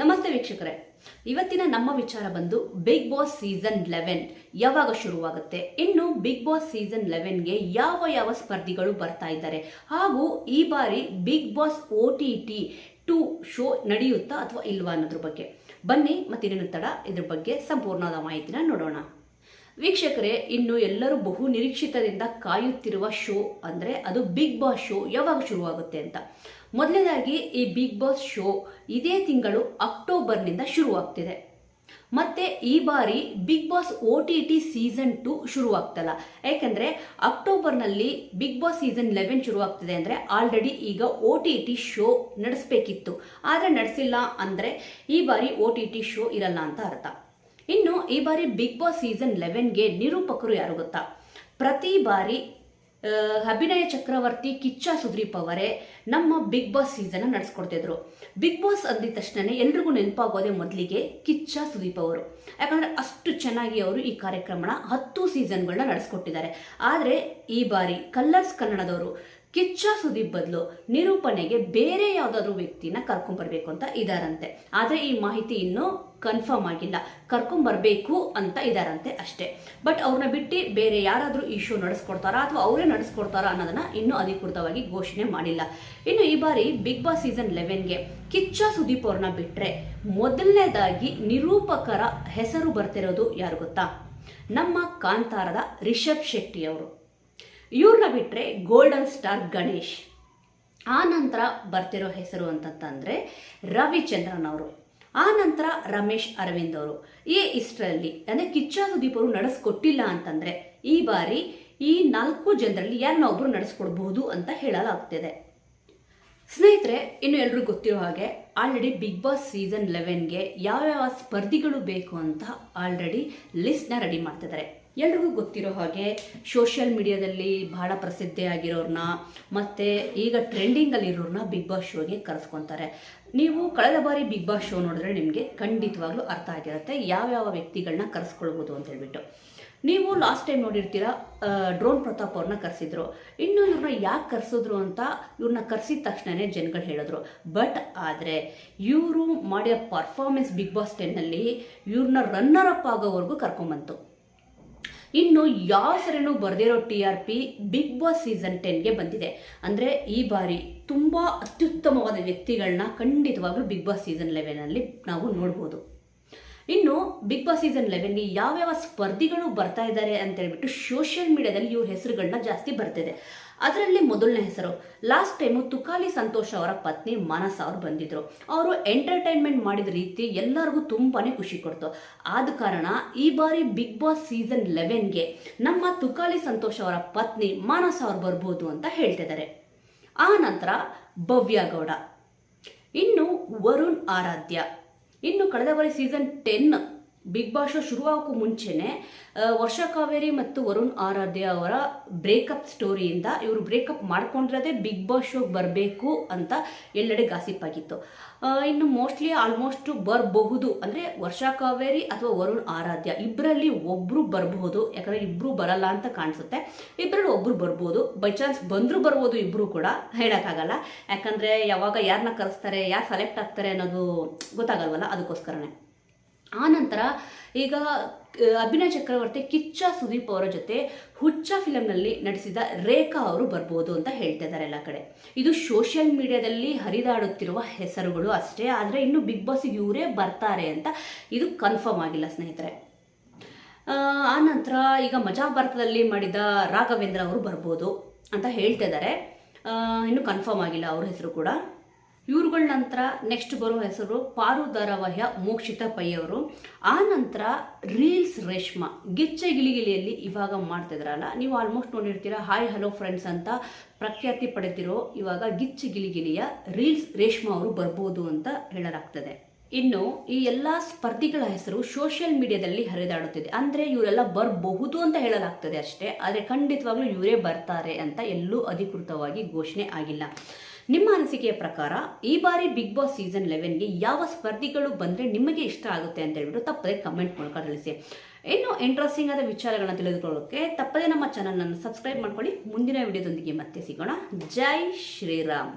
ನಮಸ್ತೆ ವೀಕ್ಷಕರೇ. ಇವತ್ತಿನ ನಮ್ಮ ವಿಚಾರ ಬಂದು ಬಿಗ್ ಬಾಸ್ ಸೀಸನ್ ಲೆವೆನ್ ಯಾವಾಗ ಶುರುವಾಗುತ್ತೆ? ಇನ್ನು ಬಿಗ್ ಬಾಸ್ ಸೀಸನ್ ಲೆವೆನ್ಗೆ ಯಾವ ಯಾವ ಸ್ಪರ್ಧಿಗಳು ಬರ್ತಾ ಇದ್ದಾರೆ? ಹಾಗೂ ಈ ಬಾರಿ Bigg Boss O T T two show ನಡೆಯುತ್ತಾ ಅಥವಾ ಇಲ್ವಾ ಅನ್ನೋದ್ರ ಬಗ್ಗೆ. ಬನ್ನಿ ಮತ್ತಿನ್ನೇನು ತಡ, ಇದ್ರ ಬಗ್ಗೆ ಸಂಪೂರ್ಣವಾದ ಮಾಹಿತಿನ ನೋಡೋಣ. ವೀಕ್ಷಕರೇ, ಇನ್ನು ಎಲ್ಲರೂ ಬಹು ನಿರೀಕ್ಷಿತದಿಂದ ಕಾಯುತ್ತಿರುವ ಶೋ ಅಂದರೆ ಅದು ಬಿಗ್ ಬಾಸ್ ಶೋ ಯಾವಾಗ ಶುರುವಾಗುತ್ತೆ ಅಂತ. ಮೊದಲನೇದಾಗಿ ಈ ಬಿಗ್ ಬಾಸ್ ಶೋ ಇದೇ ತಿಂಗಳು ಅಕ್ಟೋಬರ್ನಿಂದ ಶುರುವಾಗ್ತಿದೆ. ಮತ್ತೆ ಈ ಬಾರಿ big boss O T T season two ಶುರುವಾಗ್ತಲ್ಲ. ಯಾಕೆಂದ್ರೆ ಅಕ್ಟೋಬರ್ನಲ್ಲಿ ಬಿಗ್ ಬಾಸ್ ಸೀಸನ್ ಲೆವೆನ್ ಶುರುವಾಗ್ತಿದೆ ಅಂದರೆ ಆಲ್ರೆಡಿ ಈಗ ಒ ಟಿ ಟಿ ಶೋ ನಡೆಸಬೇಕಿತ್ತು. ಆದರೆ ನಡೆಸಿಲ್ಲ ಅಂದರೆ ಈ ಬಾರಿ ಒ ಟಿ ಟಿ ಶೋ ಇರಲ್ಲ ಅಂತ ಅರ್ಥ. ಇನ್ನು ಈ ಬಾರಿ ಬಿಗ್ ಬಾಸ್ ಸೀಸನ್ ಲೆವೆನ್ಗೆ ನಿರೂಪಕರು ಯಾರು ಗೊತ್ತಾ? ಪ್ರತಿ ಬಾರಿ ಅಭಿನಯ ಚಕ್ರವರ್ತಿ ಕಿಚ್ಚ ಸುದೀಪ್ ಅವರೇ ನಮ್ಮ ಬಿಗ್ ಬಾಸ್ ಸೀಸನ್ ನಡೆಸ್ಕೊಡ್ತಿದ್ರು ಬಿಗ್ ಬಾಸ್ ಅಂದಿದ ತಕ್ಷಣ ಎಲ್ರಿಗೂ ನೆನಪಾಗೋದೇ ಮೊದಲಿಗೆ ಕಿಚ್ಚ ಸುದೀಪ್ ಅವರು. ಯಾಕಂದ್ರೆ ಅಷ್ಟು ಚೆನ್ನಾಗಿ ಅವರು ಈ ಕಾರ್ಯಕ್ರಮನ ಹತ್ತು ಸೀಸನ್ಗಳನ್ನ ನಡೆಸ್ಕೊಟ್ಟಿದ್ದಾರೆ. ಆದರೆ ಈ ಬಾರಿ ಕಲ್ಲರ್ಸ್ ಕನ್ನಡದವರು ಕಿಚ್ಚ ಸುದೀಪ್ ಬದಲು ನಿರೂಪಣೆಗೆ ಬೇರೆ ಯಾವುದಾದ್ರೂ ವ್ಯಕ್ತಿನ ಕರ್ಕೊಂಬರ್ಬೇಕು ಅಂತ ಇದಾರಂತೆ. ಆದರೆ ಈ ಮಾಹಿತಿ ಇನ್ನೂ ಕನ್ಫರ್ಮ್ ಆಗಿಲ್ಲ. ಕರ್ಕೊಂಬರ್ಬೇಕು ಅಂತ ಇದಾರಂತೆ ಅಷ್ಟೇ. ಬಟ್ ಅವ್ರನ್ನ ಬಿಟ್ಟು ಬೇರೆ ಯಾರಾದರೂ ಈ ಶೋ ನಡೆಸ್ಕೊಡ್ತಾರಾ ಅಥವಾ ಅವರೇ ನಡೆಸ್ಕೊಡ್ತಾರಾ ಅನ್ನೋದನ್ನ ಇನ್ನೂ ಅಧಿಕೃತವಾಗಿ ಘೋಷಣೆ ಮಾಡಿಲ್ಲ. ಇನ್ನು ಈ ಬಾರಿ ಬಿಗ್ ಬಾಸ್ ಸೀಸನ್ ಲೆವೆನ್ಗೆ ಕಿಚ್ಚ ಸುದೀಪ್ ಅವ್ರನ್ನ ಬಿಟ್ಟರೆ ಮೊದಲನೇದಾಗಿ ನಿರೂಪಕರ ಹೆಸರು ಬರ್ತಿರೋದು ಯಾರು ಗೊತ್ತಾ? ನಮ್ಮ ಕಾಂತಾರದ ರಿಷಬ್ ಶೆಟ್ಟಿ ಅವರು ಇವ್ರನ್ನ ಬಿಟ್ಟರೆ ಗೋಲ್ಡನ್ ಸ್ಟಾರ್ ಗಣೇಶ್. ಆ ನಂತರ ಬರ್ತಿರೋ ಹೆಸರು ಅಂತಂತಂದರೆ ರವಿಚಂದ್ರನ್ ಅವರು. ಆ ನಂತರ ರಮೇಶ್ ಅರವಿಂದ್ ಅವರು. ಈ ಇಷ್ಟರಲ್ಲಿ ಅಂದರೆ ಕಿಚ್ಚ ಸುದೀಪ್ ಅವರು ನಡೆಸ್ಕೊಟ್ಟಿಲ್ಲ ಅಂತಂದರೆ ಈ ಬಾರಿ ಈ ನಾಲ್ಕು ಜನರಲ್ಲಿ ಯಾರನ್ನ ಒಬ್ಬರು ನಡೆಸ್ಕೊಡ್ಬಹುದು ಅಂತ ಹೇಳಲಾಗ್ತಿದೆ. ಸ್ನೇಹಿತರೆ, ಇನ್ನು ಎಲ್ರಿಗೂ ಗೊತ್ತಿರೋ ಹಾಗೆ ಆಲ್ರೆಡಿ ಬಿಗ್ ಬಾಸ್ ಸೀಸನ್ ಲೆವೆನ್ಗೆ ಯಾವ್ಯಾವ ಸ್ಪರ್ಧಿಗಳು ಬೇಕು ಅಂತ ಆಲ್ರೆಡಿ ಲಿಸ್ಟ್ನ ರೆಡಿ ಮಾಡ್ತಿದ್ದಾರೆ. ಎಲ್ರಿಗೂ ಗೊತ್ತಿರೋ ಹಾಗೆ ಸೋಷಿಯಲ್ ಮೀಡಿಯಾದಲ್ಲಿ ಬಹಳ ಪ್ರಸಿದ್ಧಿಯಾಗಿರೋರನ್ನ ಮತ್ತು ಈಗ ಟ್ರೆಂಡಿಂಗಲ್ಲಿರೋರನ್ನ ಬಿಗ್ ಬಾಸ್ ಶೋಗೆ ಕರೆಸ್ಕೊತಾರೆ. ನೀವು ಕಳೆದ ಬಾರಿ ಬಿಗ್ ಬಾಸ್ ಶೋ ನೋಡಿದ್ರೆ ನಿಮಗೆ ಖಂಡಿತವಾಗ್ಲೂ ಅರ್ಥ ಆಗಿರುತ್ತೆ ಯಾವ್ಯಾವ ವ್ಯಕ್ತಿಗಳನ್ನ ಕರೆಸ್ಕೊಳ್ಬೋದು ಅಂತ ಹೇಳ್ಬಿಟ್ಟು. ನೀವು ಲಾಸ್ಟ್ ಟೈಮ್ ನೋಡಿರ್ತೀರ ಡ್ರೋನ್ ಪ್ರತಾಪ್ ಅವ್ರನ್ನ ಕರೆಸಿದ್ರು. ಇನ್ನು ಇವ್ರನ್ನ ಯಾಕೆ ಕರೆಸಿದ್ರು ಅಂತ ಇವ್ರನ್ನ ಕರೆಸಿದ ತಕ್ಷಣನೇ ಜನಗಳು ಹೇಳಿದ್ರು. ಬಟ್ ಆದರೆ ಇವರು ಮಾಡಿದ ಪರ್ಫಾರ್ಮೆನ್ಸ್ ಬಿಗ್ ಬಾಸ್ ಟೆನ್ನಲ್ಲಿ ಇವ್ರನ್ನ ರನ್ನರ್ ಅಪ್ ಆಗೋವರೆಗೂ ಕರ್ಕೊಂಬಂತು. ಇನ್ನು ಯಾವ ಸರಿನು ಬರೆದಿರೋ T R P Bigg Boss season ಟೆನ್ಗೆ ಬಂದಿದೆ. ಅಂದರೆ ಈ ಬಾರಿ ತುಂಬ ಅತ್ಯುತ್ತಮವಾದ ವ್ಯಕ್ತಿಗಳನ್ನ ಖಂಡಿತವಾಗ್ಲೂ ಬಿಗ್ ಬಾಸ್ ಸೀಸನ್ ಲೆವೆನಲ್ಲಿ ನಾವು ನೋಡ್ಬೋದು. ಇನ್ನು ಬಿಗ್ ಬಾಸ್ ಸೀಸನ್ ಲೆವೆನ್ಗೆ ಯಾವ್ಯಾವ ಸ್ಪರ್ಧಿಗಳು ಬರ್ತಾ ಇದ್ದಾರೆ ಅಂತ ಹೇಳ್ಬಿಟ್ಟು ಸೋಷಿಯಲ್ ಮೀಡಿಯಾದಲ್ಲಿ ಇವ್ರ ಹೆಸರುಗಳನ್ನ ಜಾಸ್ತಿ ಬರ್ತಿದೆ. ಅದರಲ್ಲಿ ಮೊದಲನೇ ಹೆಸರು ಲಾಸ್ಟ್ ಟೈಮು ತುಕಾಲಿ ಸಂತೋಷ್ ಅವರ ಪತ್ನಿ ಮಾನಸ ಅವ್ರು ಬಂದಿದ್ರು. ಅವರು ಎಂಟರ್ಟೈನ್ಮೆಂಟ್ ಮಾಡಿದ ರೀತಿ ಎಲ್ಲರಿಗೂ ತುಂಬಾ ಖುಷಿ ಕೊಡ್ತು. ಆದ ಕಾರಣ ಈ ಬಾರಿ ಬಿಗ್ ಬಾಸ್ ಸೀಸನ್ ಲೆವೆನ್ಗೆ ನಮ್ಮ ತುಕಾಲಿ ಸಂತೋಷ್ ಅವರ ಪತ್ನಿ ಮಾನಸ ಅವ್ರು ಬರ್ಬೋದು ಅಂತ ಹೇಳ್ತಿದ್ದಾರೆ. ಆ ನಂತರ ಭವ್ಯ ಗೌಡ, ಇನ್ನು ವರುಣ್ ಆರಾಧ್ಯ. ಇನ್ನು ಕಳೆದ ಬಾರಿ season ten Bigg Boss show ಶುರುವಾಗೋಕ್ಕೂ ಮುಂಚೆನೆ ವರ್ಷ ಕಾವೇರಿ ಮತ್ತು ವರುಣ್ ಆರಾಧ್ಯ ಅವರ ಬ್ರೇಕಪ್ ಸ್ಟೋರಿಯಿಂದ ಇವರು ಬ್ರೇಕಪ್ ಮಾಡ್ಕೊಂಡಿರೋದೇ ಬಿಗ್ ಬಾಸ್ ಶೋಗೆ ಬರಬೇಕು ಅಂತ ಎಲ್ಲೆಡೆ ಗಾಸಿಪ್ ಆಗಿತ್ತು. ಇನ್ನು ಮೋಸ್ಟ್ಲಿ ಆಲ್ಮೋಸ್ಟ್ ಬರಬಹುದು. ಅಂದರೆ ವರ್ಷ ಕಾವೇರಿ ಅಥವಾ ವರುಣ್ ಆರಾಧ್ಯ ಇಬ್ಬರಲ್ಲಿ ಒಬ್ಬರು ಬರಬಹುದು. ಯಾಕಂದರೆ ಇಬ್ಬರು ಬರಲ್ಲ ಅಂತ ಕಾಣಿಸುತ್ತೆ. ಇಬ್ಬರಲ್ಲಿ ಒಬ್ಬರು ಬರ್ಬೋದು. ಬೈ ಚಾನ್ಸ್ ಬಂದರೂ ಬರ್ಬೋದು ಇಬ್ಬರು ಕೂಡ. ಹೇಳೋಕ್ಕಾಗಲ್ಲ. ಯಾಕಂದರೆ ಯಾವಾಗ ಯಾರನ್ನ ಕರೆಸ್ತಾರೆ, ಯಾರು ಸೆಲೆಕ್ಟ್ ಆಗ್ತಾರೆ ಅನ್ನೋದು ಗೊತ್ತಾಗಲ್ವಲ್ಲ, ಅದಕ್ಕೋಸ್ಕರನೇ. ಆ ನಂತರ ಈಗ ಅಭಿನಯ ಚಕ್ರವರ್ತಿ ಕಿಚ್ಚ ಸುದೀಪ್ ಅವರ ಜೊತೆ ಹುಚ್ಚ ಫಿಲಮ್ನಲ್ಲಿ ನಟಿಸಿದ ರೇಖಾ ಅವರು ಬರ್ಬೋದು ಅಂತ ಹೇಳ್ತಾ ಇದ್ದಾರೆ ಎಲ್ಲ ಕಡೆ. ಇದು ಸೋಷಿಯಲ್ ಮೀಡಿಯಾದಲ್ಲಿ ಹರಿದಾಡುತ್ತಿರುವ ಹೆಸರುಗಳು ಅಷ್ಟೇ ಆದರೆ ಇನ್ನು ಬಿಗ್ ಬಾಸ್ಗೆ ಇವರೇ ಬರ್ತಾರೆ ಅಂತ ಇದು ಕನ್ಫರ್ಮ್ ಆಗಿಲ್ಲ ಸ್ನೇಹಿತರೆ. ಆ, ಆ ನಂತರ ಈಗ ಮಜಾ ಭಾರತದಲ್ಲಿ ಮಾಡಿದ ರಾಘವೇಂದ್ರ ಅವರು ಬರ್ಬೋದು ಅಂತ ಹೇಳ್ತಾ ಇದ್ದಾರೆ. ಇನ್ನು ಕನ್ಫರ್ಮ್ ಆಗಿಲ್ಲ ಅವ್ರ ಹೆಸರು ಕೂಡ. ಇವ್ರುಗಳ ನಂತರ ನೆಕ್ಸ್ಟ್ ಬರೋ ಹೆಸರು ಪಾರು ಧಾರಾವಾಹಿಯ ಮೋಕ್ಷಿತ ಪೈ ಅವರು ಆ ನಂತರ ರೀಲ್ಸ್ ರೇಷ್ಮಾ. ಗಿಚ್ಚೆ ಗಿಲಿಗಿಲಿಯಲ್ಲಿ ಇವಾಗ ಮಾಡ್ತಿದ್ರಲ್ಲ, ನೀವು ಆಲ್ಮೋಸ್ಟ್ ನೋಡಿರ್ತೀರ ಹಾಯ್ ಹಲೋ ಫ್ರೆಂಡ್ಸ್ ಅಂತ ಪ್ರಖ್ಯಾತಿ ಪಡೆದಿರೋ ಇವಾಗ ಗಿಚ್ಚೆ ಗಿಲಿಗಿಲಿಯ ರೀಲ್ಸ್ ರೇಷ್ಮಾ ಅವರು ಬರ್ಬೋದು ಅಂತ ಹೇಳಲಾಗ್ತದೆ. ಇನ್ನು ಈ ಎಲ್ಲ ಸ್ಪರ್ಧಿಗಳ ಹೆಸರು ಸೋಷಿಯಲ್ ಮೀಡಿಯಾದಲ್ಲಿ ಹರಿದಾಡುತ್ತಿದೆ. ಅಂದರೆ ಇವರೆಲ್ಲ ಬರಬಹುದು ಅಂತ ಹೇಳಲಾಗ್ತದೆ ಅಷ್ಟೇ, ಆದರೆ ಖಂಡಿತವಾಗ್ಲೂ ಇವರೇ ಬರ್ತಾರೆ ಅಂತ ಎಲ್ಲೂ ಅಧಿಕೃತವಾಗಿ ಘೋಷಣೆ ಆಗಿಲ್ಲ. ನಿಮ್ಮ ಅನಿಸಿಕೆಯ ಪ್ರಕಾರ ಈ ಬಾರಿ ಬಿಗ್ ಬಾಸ್ ಸೀಸನ್ ಲೆವೆನ್ಗೆ ಯಾವ ಸ್ಪರ್ಧಿಗಳು ಬಂದರೆ ನಿಮಗೆ ಇಷ್ಟ ಆಗುತ್ತೆ ಅಂತ ಹೇಳ್ಬಿಟ್ಟು ತಪ್ಪದೆ ಕಮೆಂಟ್ ಮೂಲಕ ತಿಳಿಸಿ. ಇನ್ನು ಇಂಟ್ರೆಸ್ಟಿಂಗ್ ಆದ ವಿಚಾರಗಳನ್ನು ತಿಳಿದುಕೊಳ್ಳೋಕೆ ತಪ್ಪದೆ ನಮ್ಮ ಚಾನಲನ್ನು ಸಬ್ಸ್ಕ್ರೈಬ್ ಮಾಡ್ಕೊಳ್ಳಿ. ಮುಂದಿನ ವಿಡಿಯೋದೊಂದಿಗೆ ಮತ್ತೆ ಸಿಗೋಣ. ಜೈ ಶ್ರೀರಾಮ್.